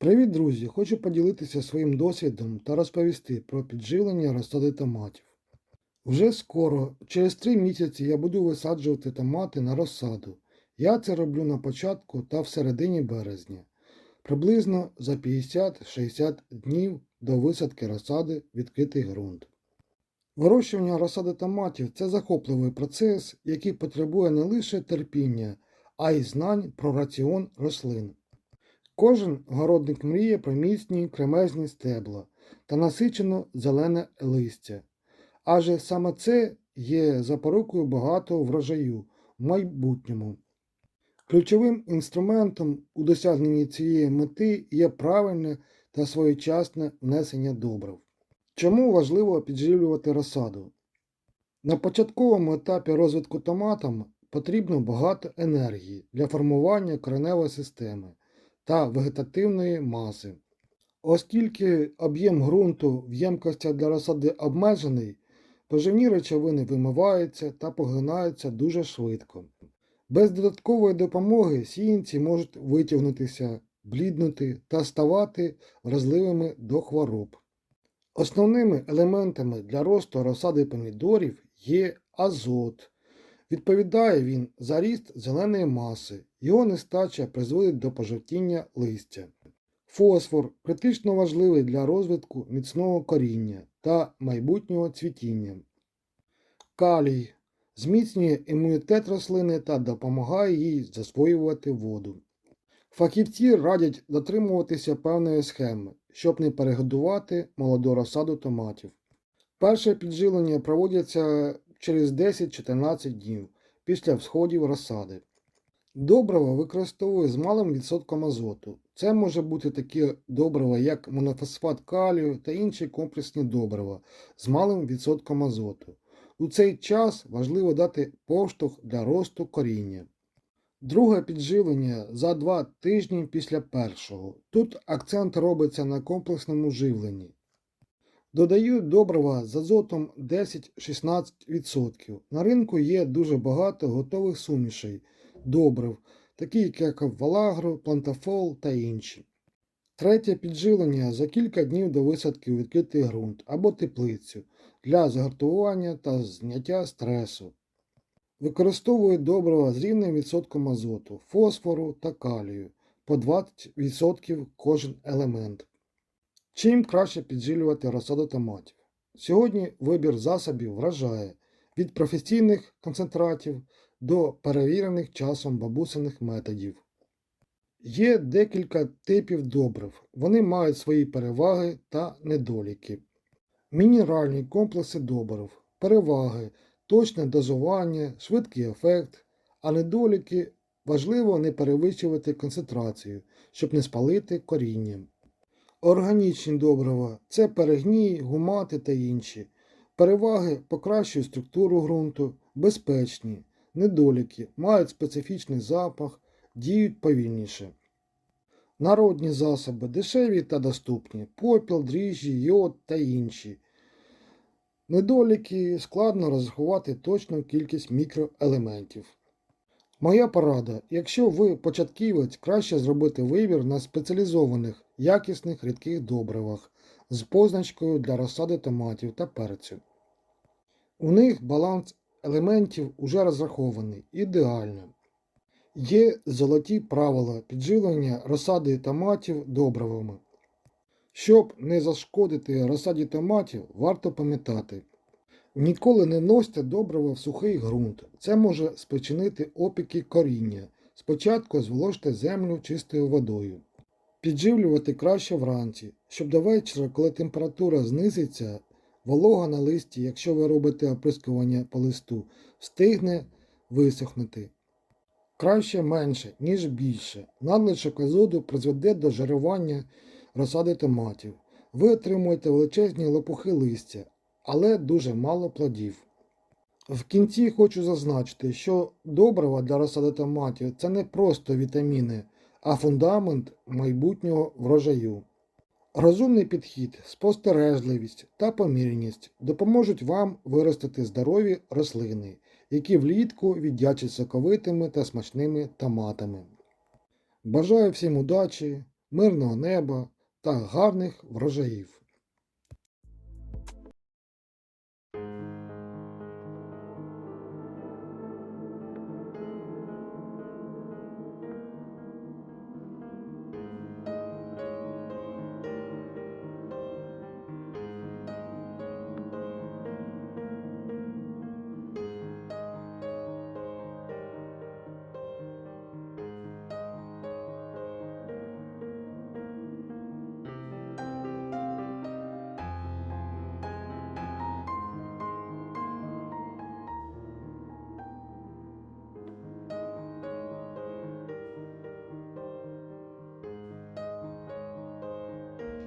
Привіт, друзі! Хочу поділитися своїм досвідом та розповісти про підживлення розсади томатів. Вже скоро, через 3 місяці, я буду висаджувати томати на розсаду. Я це роблю на початку та в середині березня, приблизно за 50-60 днів до висадки розсади відкритий ґрунт. Вирощування розсади томатів це захопливий процес, який потребує не лише терпіння, а й знань про раціон рослин. Кожен городник мріє про міцні кремезні стебла та насичено зелене листя. Адже саме це є запорукою багатого врожаю в майбутньому. Ключовим інструментом у досягненні цієї мети є правильне та своєчасне внесення добрив. Чому важливо підживлювати розсаду? На початковому етапі розвитку томатам потрібно багато енергії для формування кореневої системи та вегетативної маси. Оскільки об'єм ґрунту в ємкостях для розсади обмежений, поживні речовини вимиваються та поглинаються дуже швидко. Без додаткової допомоги сіянці можуть витягнутися, бліднути та ставати вразливими до хвороб. Основними елементами для росту розсади помідорів є азот. Відповідає він за ріст зеленої маси, його нестача призводить до пожовтіння листя. Фосфор критично важливий для розвитку міцного коріння та майбутнього цвітіння. Калій зміцнює імунітет рослини та допомагає їй засвоювати воду. Фахівці радять дотримуватися певної схеми, щоб не перегодувати молоду розсаду томатів. Перше підживлення проводяться через 10-14 днів після всходів розсади. Добрива використовую з малим відсотком азоту. Це може бути такі добрива, як монофосфат калію та інші комплексні добрива з малим відсотком азоту. У цей час важливо дати поштовх для росту коріння. Друге підживлення за 2 тижні після першого. Тут акцент робиться на комплексному живленні. Додаю добрива з азотом 10-16%. На ринку є дуже багато готових сумішей добрив, такі як Валагро, Плантафол та інші. Третє підживлення за кілька днів до висадки у відкритий ґрунт або теплицю для загартування та зняття стресу. Використовую добрива з рівним відсотком азоту, фосфору та калію по 20% кожен елемент. Чим краще підживлювати розсаду томатів? Сьогодні вибір засобів вражає від професійних концентратів до перевірених часом бабусиних методів. Є декілька типів добрив, вони мають свої переваги та недоліки. Мінеральні комплекси добрив, переваги, точне дозування, швидкий ефект, а недоліки важливо не перевищувати концентрацію, щоб не спалити коріння. Органічні добрива це перегній, гумати та інші. Переваги покращують структуру ґрунту, безпечні, недоліки, мають специфічний запах, діють повільніше. Народні засоби дешеві та доступні, попіл, дріжджі, йод та інші. Недоліки складно розрахувати точну кількість мікроелементів. Моя порада, якщо ви початківець, краще зробити вибір на спеціалізованих, якісних рідких добривах з позначкою для розсади томатів та перцю. У них баланс елементів уже розрахований ідеально. Є золоті правила підживлення розсади томатів добривами. Щоб не зашкодити розсаді томатів, варто пам'ятати. Ніколи не носьте добрива в сухий ґрунт. Це може спричинити опіки коріння. Спочатку зволожте землю чистою водою. Підживлювати краще вранці, щоб до вечора, коли температура знизиться, волога на листі, якщо ви робите оприскування по листу, встигне висохнути. Краще менше, ніж більше. Надлишок азоту призведе до жарування розсади томатів. Ви отримуєте величезні лопухи листя, але дуже мало плодів. В кінці хочу зазначити, що добрива для розсади томатів це не просто вітаміни, а фундамент майбутнього врожаю. Розумний підхід, спостережливість та помірність допоможуть вам виростити здорові рослини, які влітку віддячать соковитими та смачними томатами. Бажаю всім удачі, мирного неба та гарних врожаїв.